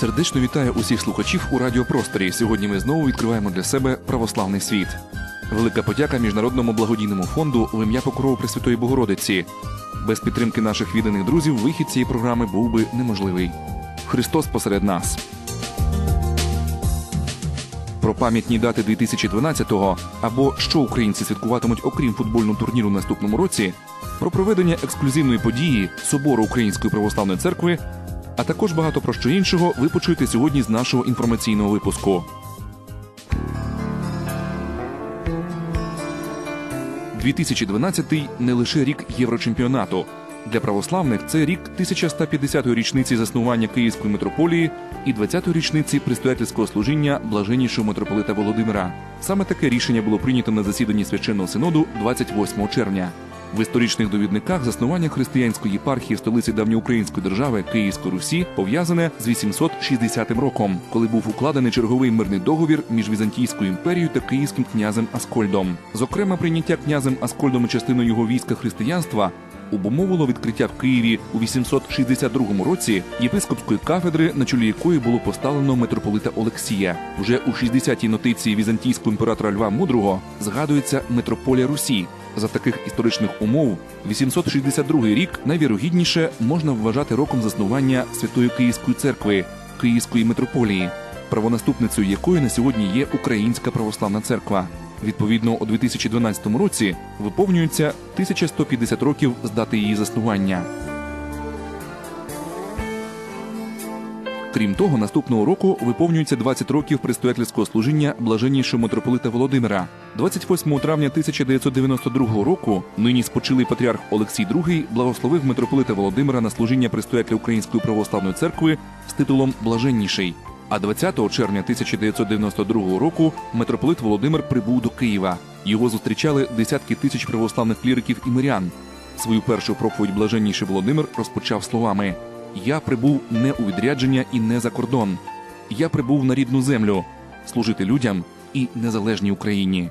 Сердечно вітаю усіх слухачів у радіопросторі. Сьогодні ми знову відкриваємо для себе православний світ. Велика подяка міжнародному благодійному фонду в ім'я покрову Пресвятої Богородиці. Без підтримки наших відданих друзів вихід цієї програми був би неможливий. Христос посеред нас. Про пам'ятні дати 2012-го або що українці святкуватимуть окрім футбольного турніру в наступному році, про проведення ексклюзивної події Собору Української православної церкви, а також багато про що іншого ви почуєте сьогодні з нашого інформаційного випуску. 2012 – не лише рік Єврочемпіонату. Для православних це рік 1150-ї річниці заснування Київської митрополії і 20-ї річниці предстоятельського служіння блаженнішого митрополита Володимира. Саме таке рішення було прийнято на засіданні священного синоду 28 червня. В історичних довідниках заснування християнської єпархії столиці давньоукраїнської держави Київської Русі пов'язане з 860 роком, коли був укладений черговий мирний договір між Візантійською імперією та київським князем Аскольдом. Зокрема, прийняття князем Аскольдом частиною його війська християнства обумовило відкриття в Києві у 862 році єпископської кафедри, на чолі якої було поставлено митрополита Олексія. Уже у 60-й нотиції візантійського імператора Льва Мудрого згадується митрополія Русі. За таких історичних умов 862 рік найвірогідніше можна вважати роком заснування Святої Київської церкви Київської митрополії, правонаступницею якої на сьогодні є Українська православна церква. Відповідно, у 2012 році виповнюється 1150 років з дати її заснування. Крім того, наступного року виповнюється 20 років предстоятельського служіння блаженнішого митрополита Володимира. 28 травня 1992 року нині спочилий патріарх Олексій II благословив митрополита Володимира на служіння предстоятеля Української православної церкви з титулом Блаженніший. А 20 червня 1992 року митрополит Володимир прибув до Києва. Його зустрічали десятки тисяч православних кліриків і мирян. Свою першу проповідь блаженніший Володимир розпочав словами: Я прибув не у відрядження і не за кордон. Я прибув на рідну землю служити людям і незалежній Україні.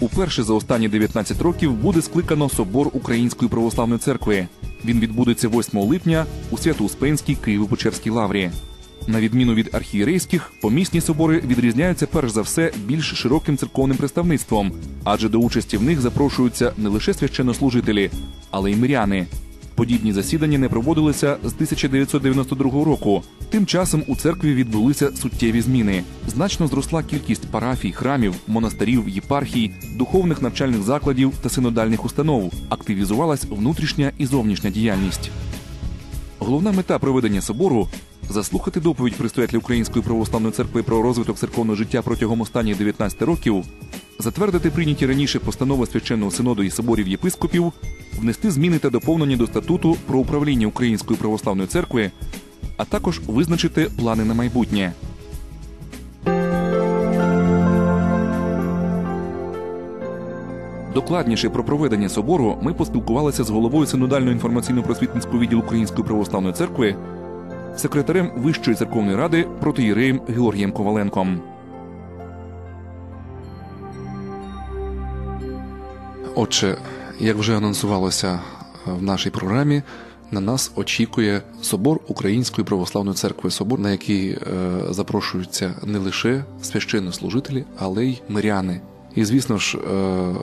Уперше за останні 19 років буде скликано собор Української православної церкви. Він відбудеться 8 липня у Свято-Успенській Києво-Печерській лаврі. На відміну від архієрейських, помісні собори відрізняються перш за все більш широким церковним представництвом, адже до участі в них запрошуються не лише священнослужителі, але й миряни. Подібні засідання не проводилися з 1992 року. Тим часом у церкві відбулися суттєві зміни. Значно зросла кількість парафій, храмів, монастирів, єпархій, духовних навчальних закладів та синодальних установ. Активізувалась внутрішня і зовнішня діяльність. Головна мета проведення собору заслухати доповідь предстоятеля Української православної церкви про розвиток церковного життя протягом останніх 19 років, затвердити прийняті раніше постанови священного синоду і соборів єпископів, внести зміни та доповнення до статуту про управління Української православної церкви, а також визначити плани на майбутнє. Докладніше про проведення собору ми поспілкувалися з головою синодального інформаційно-просвітницького відділу Української православної церкви, секретарем Вищої церковної ради протиєреєм Георгієм Коваленком. Отже, як вже анонсувалося в нашій програмі, на нас очікує собор Української православної церкви, собор, на який е, запрошуються не лише священнослужителі, але й миряни. І, звісно ж, е,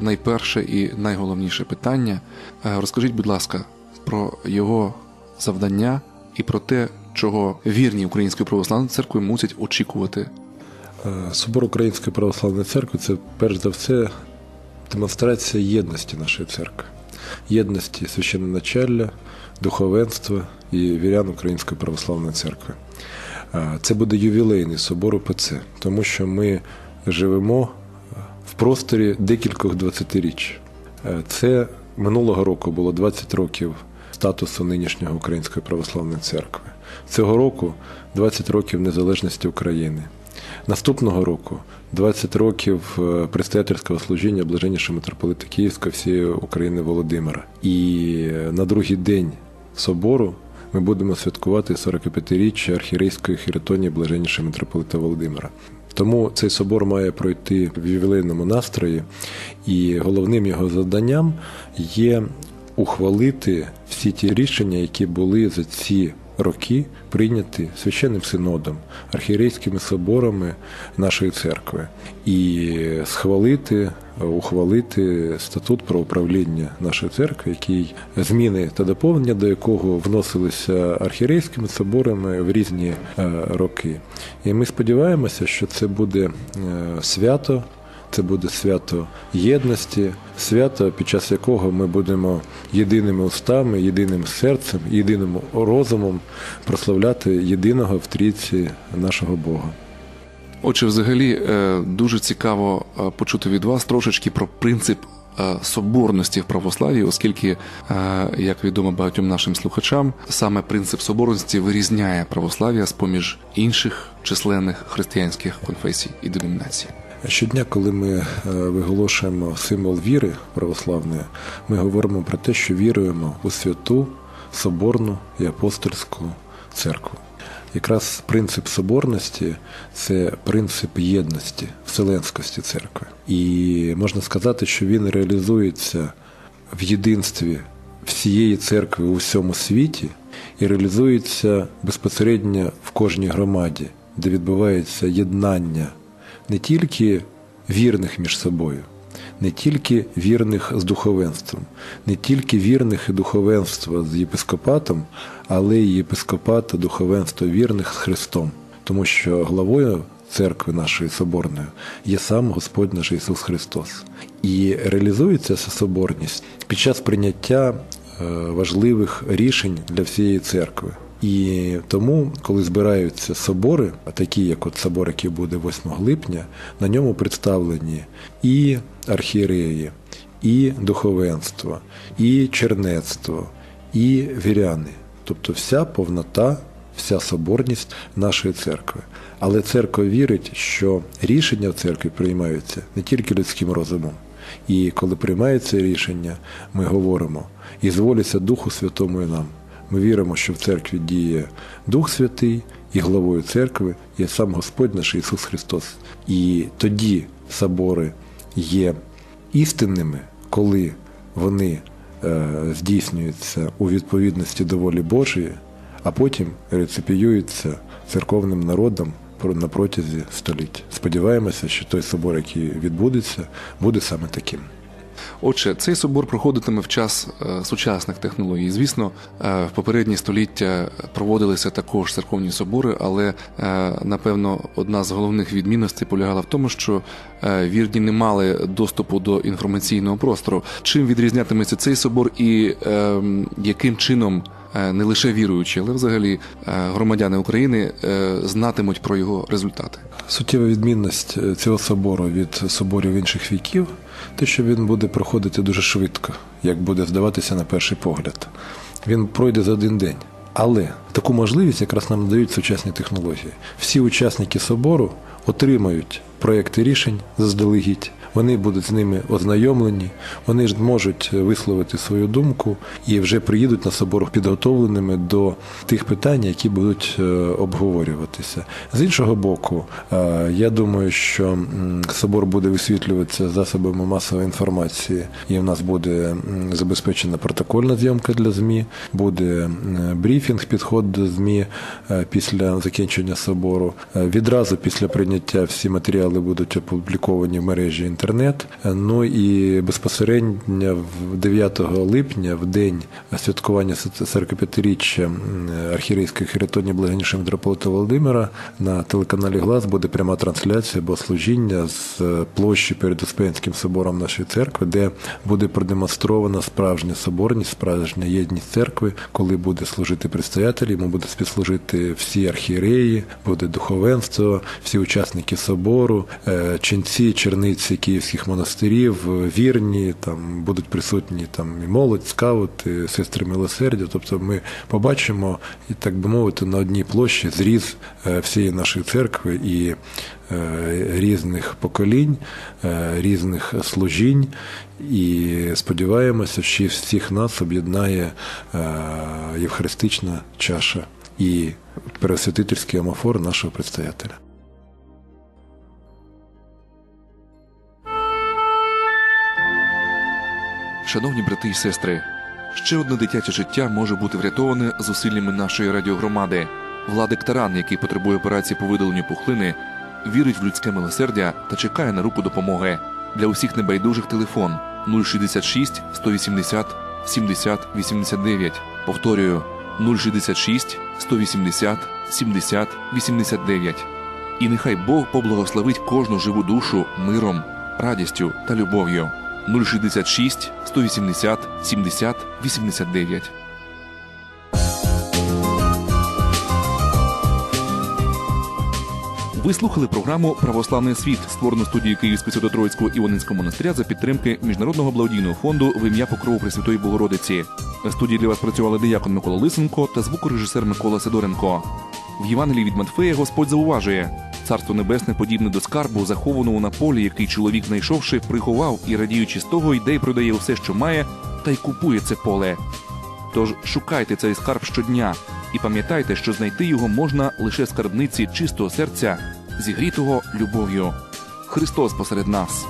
найперше і найголовніше питання. Е, розкажіть, будь ласка, про його завдання і про те, чого вірні Української православної церкви мусять очікувати. Собор Української православної церкви це перш за все демонстрація єдності нашої церкви, єдності священноначалля, духовенства і вірян Української православної церкви. Це буде ювілейний собор УПЦ, тому що ми живемо в просторі декількох двадцятиріч. Це минулого року було 20 років статусу нинішнього Української православної церкви. Цього року 20 років незалежності України. Наступного року 20 років е, предстоятельського служіння блаженнішого митрополита Київського всієї України Володимира. І е, на другий день собору ми будемо святкувати 45-річчя архірейської хіротонії блаженнішого митрополита Володимира. Тому цей собор має пройти в ювілейному настрої, і головним його завданням є ухвалити всі ті рішення, які були за ці роки прийняті священним синодом, архієрейськими соборами нашої церкви, і схвалити, ухвалити статут про управління нашої церкви, який зміни та доповнення до якого вносилися архієрейськими соборами в різні е, роки. І ми сподіваємося, що це буде е, свято. Це буде свято єдності, свято, під час якого ми будемо єдиними устами, єдиним серцем, єдиним розумом прославляти єдиного в трійці нашого Бога. Отже, взагалі е, дуже цікаво е, почути від вас трошечки про принцип е, соборності в православі, оскільки, як відомо багатьом нашим слухачам, саме принцип соборності вирізняє православ'я з поміж інших численних християнських конфесій і деномінацій. Щодня, коли ми е, виголошуємо символ віри православної, ми говоримо про те, що віруємо у святу, соборну і апостольську церкву. Якраз принцип соборності це принцип єдності, вселенськості церкви. І можна сказати, що він реалізується в єдинстві всієї церкви у всьому світі і реалізується безпосередньо в кожній громаді, де відбувається єднання не тільки вірних між собою, не тільки вірних з духовенством, не тільки вірних і духовенства з єпископатом, але й єпископата духовенства вірних з Христом, тому що главою церкви нашої соборної є сам Господь наш Ісус Христос. І реалізується ця соборність під час прийняття е, важливих рішень для всієї церкви. І тому, коли збираються собори, такі як от собор, який буде 8 липня, на ньому представлені і архієреї, і духовенство, і чернецтво, і віряни, тобто вся повнота, вся соборність нашої церкви. Але церква вірить, що рішення в церкві приймаються не тільки людським розумом. І коли приймається рішення, ми говоримо і зволіться Духу Святому і нам. Ми віримо, що в церкві діє Дух Святий, і главою церкви є сам Господь наш Ісус Христос. І тоді собори є істинними, коли вони е, здійснюються у відповідності до волі Божої, а потім реципіюються церковним народом на протязі століть. Сподіваємося, що той собор, який відбудеться, буде саме таким. Отже, цей собор проходитиме в час е, сучасних технологій. Звісно, е, в попередні століття проводилися також церковні собори, але е, напевно одна з головних відмінностей полягала в тому, що вірні не мали доступу до інформаційного простору. Чим відрізнятиметься цей собор і яким чином? Не лише віруючі, але взагалі громадяни України знатимуть про його результати. Суттєва відмінність цього собору від соборів інших віків те, що він буде проходити дуже швидко, як буде здаватися на перший погляд. Він пройде за один день. Але таку можливість якраз нам надають сучасні технології. Всі учасники собору отримають проекти рішень заздалегідь вони будуть з ними ознайомлені, вони ж можуть висловити свою думку і вже приїдуть на собор підготовленими до тих питань, які будуть е, обговорюватися. З іншого боку, е, я думаю, що собор буде висвітлюватися засобами масової інформації, і в нас буде забезпечена протокольна зйомка для ЗМІ, буде брифінг, підход до ЗМІ е, після закінчення собору. Відразу після прийняття всі матеріали будуть опубліковані в мережі інтернету інтернет. Ну і безпосередньо 9 липня, в день святкування 45-річчя архірейської хіротонії благонішого митрополита Володимира на телеканалі Глас буде пряма трансляція богослужіння з площі перед Успенським собором нашої церкви, де буде продемонстрована справжня соборність, справжня єдність церкви, коли буде служити предстоятель, йому буде співслужити всі архієреї, буде духовенство, всі учасники собору, е, ченці, черниці, які київських монастирів, вірні, там будуть присутні там і молодь, скаути, сестри милосердя. Тобто ми побачимо, і так би мовити, на одній площі зріз е, всієї нашої церкви і е, різних поколінь, е, різних служінь. І сподіваємося, що всіх нас об'єднає е, євхаристична чаша і пересвятительський амофор нашого предстоятеля. Шановні брати і сестри, ще одне дитяче життя може бути врятоване зусиллями нашої радіогромади. Владик Таран, який потребує операції по видаленню пухлини, вірить в людське милосердя та чекає на руку допомоги. Для усіх небайдужих телефон 066 180 70 89. Повторюю 066 180 70 89. І нехай Бог поблагословить кожну живу душу миром, радістю та любов'ю. 066 180 70 89. Ви слухали програму Православний світ, створену студією Київського Свято-Троїцького Іонинського монастиря за підтримки Міжнародного благодійного фонду в ім'я Покрову Пресвятої Богородиці. На студії для вас працювали диякон Микола Лисенко та звукорежисер Микола Сидоренко. В Євангелії від Матфея Господь зауважує: Царство Небесне подібне до скарбу, захованого на полі, який чоловік, знайшовши, приховав і радіючи з того, йде й продає все, що має, та й купує це поле. Тож шукайте цей скарб щодня і пам'ятайте, що знайти його можна лише скарбниці чистого серця, зігрітого любов'ю. Христос посеред нас.